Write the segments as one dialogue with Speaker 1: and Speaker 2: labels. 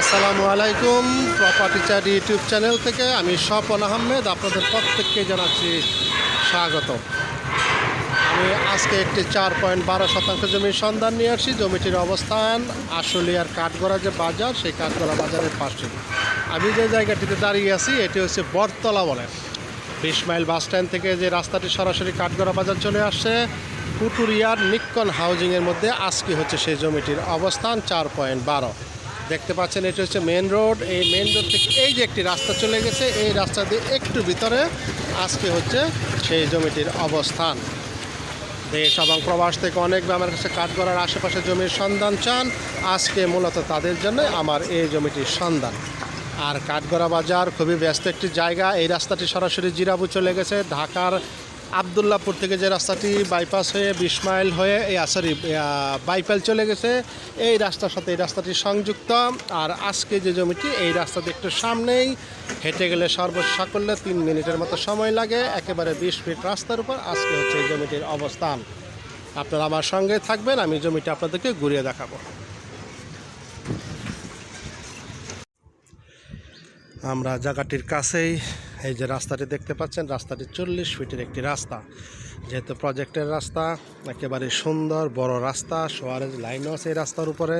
Speaker 1: আসসালামু আলাইকুম। প্রপার্টি চার ইউটিউব চ্যানেল থেকে আমি স্বপন আহমেদ আপনাদের প্রত্যেককে জানাচ্ছি স্বাগত। আমি আজকে একটি চার পয়েন্ট বারো শতাংশ জমির সন্ধান নিয়ে আসছি। জমিটির অবস্থান আশুলিয়ার কাঠগড়া যে বাজার, সেই কাঠগড়া বাজারের পাশে। আমি যে জায়গাটিতে দাঁড়িয়ে আছি, এটি হচ্ছে বটতলা বলে। বিশ মাইল বাস স্ট্যান্ড থেকে যে রাস্তাটি সরাসরি কাঠগড়া বাজার চলে আসছে, কুটুরিয়ার নিক্কন হাউজিংয়ের মধ্যে আজকে হচ্ছে সেই জমিটির অবস্থান, চার পয়েন্ট বারো। দেখতে পাচ্ছেন, এটি হচ্ছে মেন রোড এই মেন রোড থেকে এই যে একটি রাস্তা চলে গেছে, এই রাস্তা দিয়ে একটু ভিতরে আজকে হচ্ছে সেই জমিটির অবস্থান। দেশ এবং প্রবাস থেকে অনেক আমার কাছে কাঠগড়ার আশেপাশে জমির সন্ধান চান। আজকে মূলত তাদের জন্য আমার এই জমিটির সন্ধান। আর কাঠগড়া বাজার খুবই ব্যস্ত একটি জায়গা। এই রাস্তাটি সরাসরি জিরাবু চলে গেছে, ঢাকার আবদুল্লাপুর থেকে যে রাস্তাটি বাইপাস হয়ে, বিশ মাইল হয়ে, এই সরি বাইপাল চলে গেছে, এই রাস্তার সাথে এই রাস্তাটি সংযুক্ত। আর আজকে যে জমিটি, এই রাস্তাতে একটু সামনেই হেঁটে গেলে সর্বোচ্চ সাকল্যে তিন মিনিটের মতো সময় লাগে, একেবারে বিশ ফিট রাস্তার উপর আজকে হচ্ছে এই জমিটির অবস্থান। আপনারা আমার সঙ্গে থাকবেন, আমি জমিটা আপনাদেরকে ঘুরিয়ে দেখাবো। আমরা জায়গাটির কাছেই এই যে রাস্তাটি দেখতে পাচ্ছেন, রাস্তাটি চল্লিশ ফিটের একটি রাস্তা। যেহেতু প্রজেক্টের রাস্তা, একেবারে সুন্দর, বড় রাস্তা সোয়ারেজ লাইনও আছে এই রাস্তার উপরে।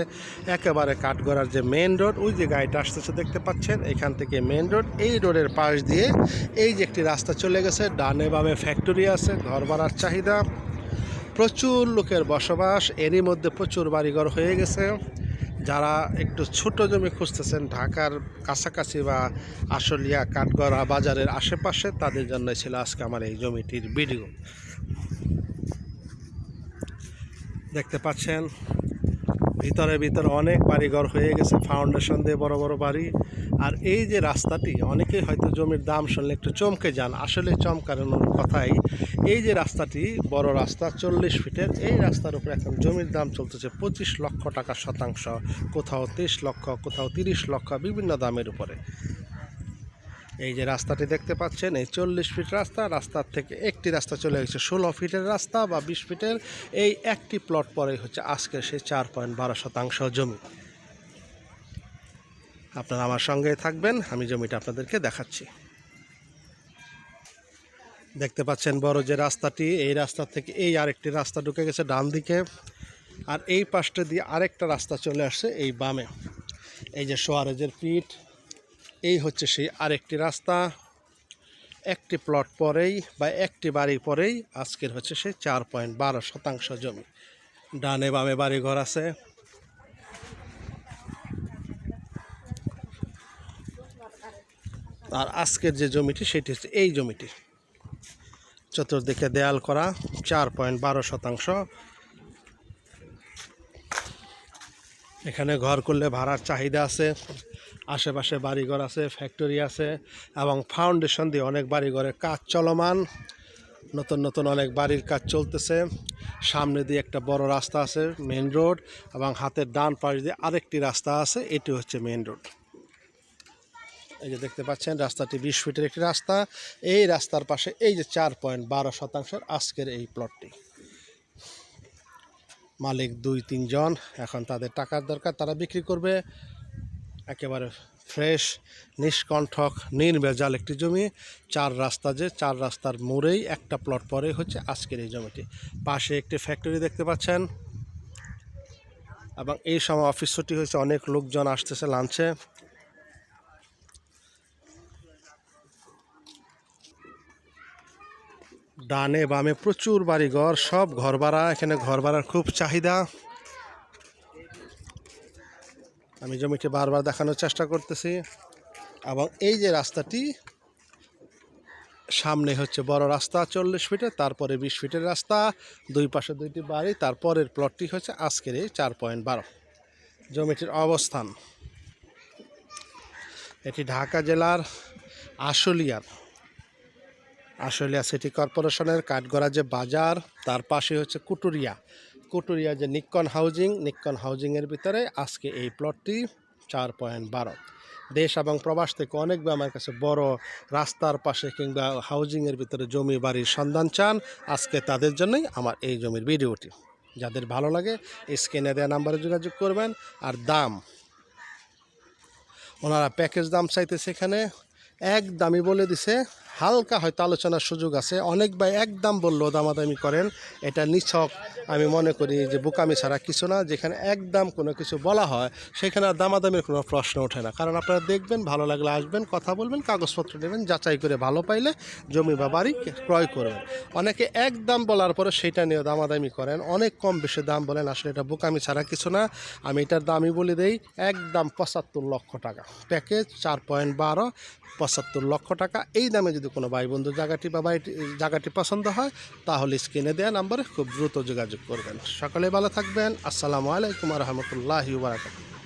Speaker 1: একেবারে কাঠগড়ার যে মেন রোড, ওই যে গাড়িটা আসতেছে দেখতে পাচ্ছেন, এখান থেকে মেন রোড, এই রোডের পাশ দিয়ে এই যে একটি রাস্তা চলে গেছে, ডানে বামে ফ্যাক্টরি আছে, ঘর ভাড়ার চাহিদা। প্রচুর লোকের বসবাস, এরই মধ্যে প্রচুর বাড়িঘর হয়ে গেছে। যারা একটু ছোট জমি খুঁজতেছেন, ঢাকার কাছাকাছি বা আশুলিয়া কাঠগড়া বাজারের আশেপাশে, তাদের জন্য ছিল আজকে আমার এই জমিটির ভিডিও। দেখতে পাচ্ছেন ভিতরে ভিতরে অনেক বাড়িঘর হয়ে গেছে ফাউন্ডেশন দিয়ে বড় বড় বাড়ি। আর এই যে রাস্তাটি, অনেকেই হয়তো জমির দাম শুনলে একটু চমকে যান, আসলে চমকানোর কথাই। এই যে রাস্তাটি, বড় রাস্তা, চল্লিশ ফিটের, এই রাস্তার উপরে এখন জমির দাম চলতেছে পঁচিশ লক্ষ টাকা শতাংশ, কোথাও তেইশ লক্ষ, কোথাও তিরিশ লক্ষ, বিভিন্ন দামের উপরে। এই যে রাস্তাটি দেখতে পাচ্ছেন, এই চল্লিশ ফিট রাস্তা, রাস্তার থেকে একটি রাস্তা চলে গেছে। ষোলো ফিটের রাস্তা বা বিশ ফিটের এই একটি প্লট পরেই হচ্ছে আজকে সেই চার পয়েন্ট বারো শতাংশ জমি। আপনারা আমার সঙ্গে থাকবেন, আমি জমিটা আপনাদেরকে দেখাচ্ছি। দেখতে পাচ্ছেন বড় যে রাস্তাটি, এই রাস্তা থেকে এই আরেকটি রাস্তা ঢুকে গেছে ডান দিকে। আর এই পাশটা দিয়ে আরেকটা রাস্তা চলে আসছে এই বামে। এই যে সোয়ারেজের পিঠ এই হচ্ছে সেই আরেকটি রাস্তা। একটি প্লট পরেই বা একটি বাড়ি পরেই আজকের হচ্ছে সেই চার পয়েন্ট বারো শতাংশ জমি। ডানে বামে বাড়ি ঘর আছে। আর আজকের যে জমিটি সেটি হচ্ছে এই জমিটি। চতুর্দিকে দেয়াল করা, চার পয়েন্ট বারো শতাংশ। এখানে ঘর করলে ভাড়ার চাহিদা আছে। আশেপাশে বাড়িঘর আছে ফ্যাক্টরি আছে এবং ফাউন্ডেশন দিয়ে অনেক বাড়িঘরের কাজ চলমান। নতুন নতুন অনেক বাড়ির কাজ চলতেছে। সামনে দিয়ে একটা বড় রাস্তা আছে মেন রোড এবং হাতের ডান পাশ দিয়ে আরেকটি রাস্তা আছে, এটি হচ্ছে মেন রোড এই যে দেখতে পাচ্ছেন, রাস্তাটি বিশ ফিটের একটি রাস্তা। এই রাস্তার পাশে এই যে চার পয়েন্ট বারো শতাংশের আজকের এই প্লটটি মালিক দুই, তিনজন, এখন তাদের টাকার দরকার, তারা বিক্রি করবে। একেবারে ফ্রেশ, নিষ্কণ্ঠক, নির্ভেজাল একটি জমি। চার রাস্তা যে, চার রাস্তার মোড়েই একটা প্লট পরে হচ্ছে আজকের এই জমিটি। পাশে একটি ফ্যাক্টরি দেখতে পাচ্ছেন। এবং এই সময় অফিস ছুটি হয়েছে, অনেক লোকজন আসতেছে লাঞ্চে ডানে বামে প্রচুর বাড়িঘর, সব ঘর ভাড়া এখানে ঘর ভাড়ার খুব চাহিদা। আমি জমিটি বারবার দেখানোর চেষ্টা করতেছি। এবং এই যে রাস্তাটি, সামনে হচ্ছে বড় রাস্তা চল্লিশ ফিটের তারপরে বিশ ফিটের রাস্তা, দুই পাশে দুইটি বাড়ি, তারপরের প্লটটি হচ্ছে আজকের এই চার পয়েন্ট বারো। জমিটির অবস্থান, এটি ঢাকা জেলার আশুলিয়ার আশুলিয়া সিটি কর্পোরেশনের কাঠগড়া যে বাজার, তার পাশে হচ্ছে কুটুরিয়া। কুটুরিয়া যে নিক্কন হাউজিং, নিক্কন হাউজিংয়ের ভিতরে আজকে এই প্লটটি চার পয়েন্ট বারো। দেশ এবং প্রবাস থেকে অনেক আমার কাছে বড় রাস্তার পাশে কিংবা হাউজিংয়ের ভিতরে জমি বাড়ির সন্ধান চান, আজকে তাদের জন্যই আমার এই জমির ভিডিওটি। যাদের ভালো লাগে, স্ক্রিনে দেওয়া নাম্বারে যোগাযোগ করবেন। আর দাম, ওনারা প্যাকেজ দাম চাইতেছে এখানে, এক দামই বলে দিছে হালকা হয়তো আলোচনার সুযোগ আছে। অনেক ভাই এক দাম বললেও দামাদামি করেন। এটা নিছক, আমি মনে করি যে বোকামি ছাড়া কিছু না। যেখানে একদম কোনো কিছু বলা হয়, সেখানে আর দামাদামির কোনো প্রশ্ন ওঠে না। কারণ আপনারা দেখবেন, ভালো লাগলে আসবেন, কথা বলবেন, কাগজপত্র নেবেন, যাচাই করে ভালো পাইলে জমি বা বাড়ি ক্রয় করবেন। অনেকে এক দাম বলার পরে সেটা নিয়ে দামাদামি করেন। অনেক কম বেশি দাম বলেন, আসলে এটা বোকামি ছাড়া কিছু না। আমি এটার দামই বলে দেই, একদম পঁচাত্তর লক্ষ টাকা। প্যাকেজ চার পয়েন্ট বারো, পঁচাত্তর লক্ষ টাকা। এই দামে যদি কোনো ভাই বন্ধু জায়গাটি বা বাড়িটি, জায়গাটি পছন্দ হয়, তাহলে স্ক্রিনে দেওয়া নাম্বারে খুব দ্রুত যোগাযোগ করবেন। সকলে ভালো থাকবেন। আসসালামু আলাইকুম রহমতুল্লাহি বারাকাতুহ।